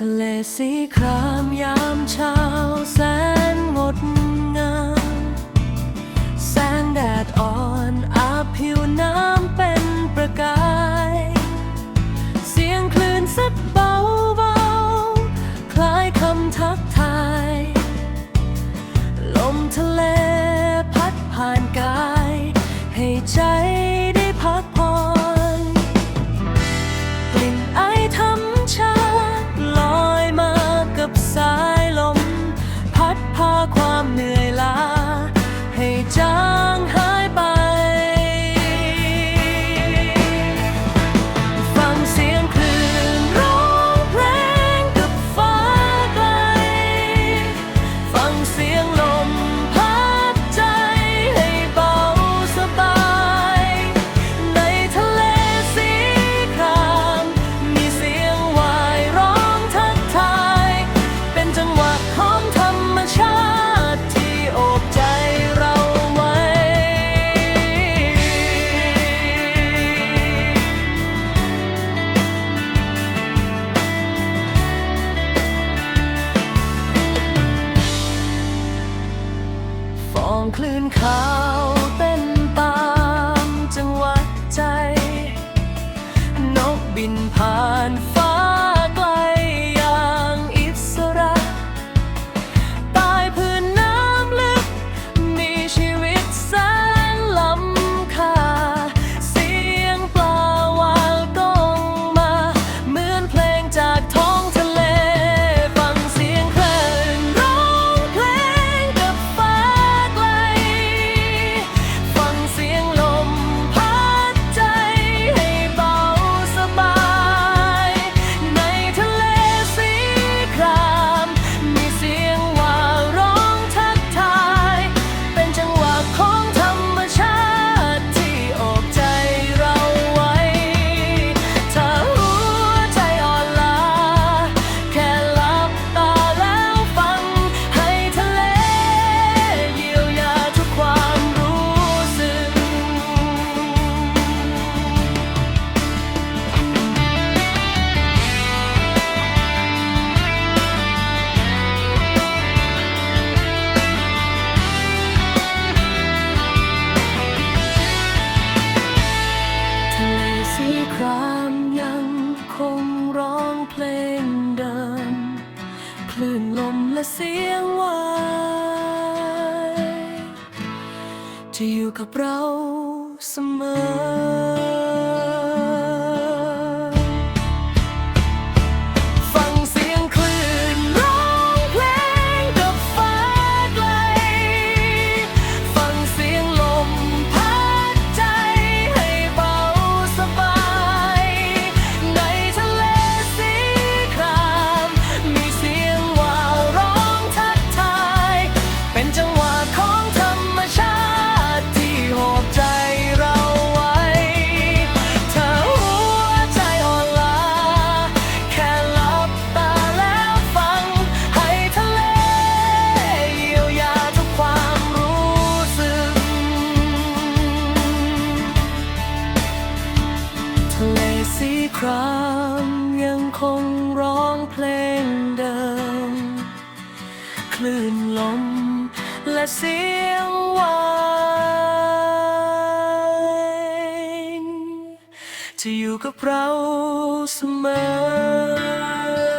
ทะเลสีครามยามเช้าแสง คลื่นขาวเต้นตามจังหวะใจ นกบินผ่าน จะอยู่กับเราเสมอ่ครามยังคงร้องเพลงเดิม คลื่นลมและเสียงวานจะอยู่กับเราเสมอ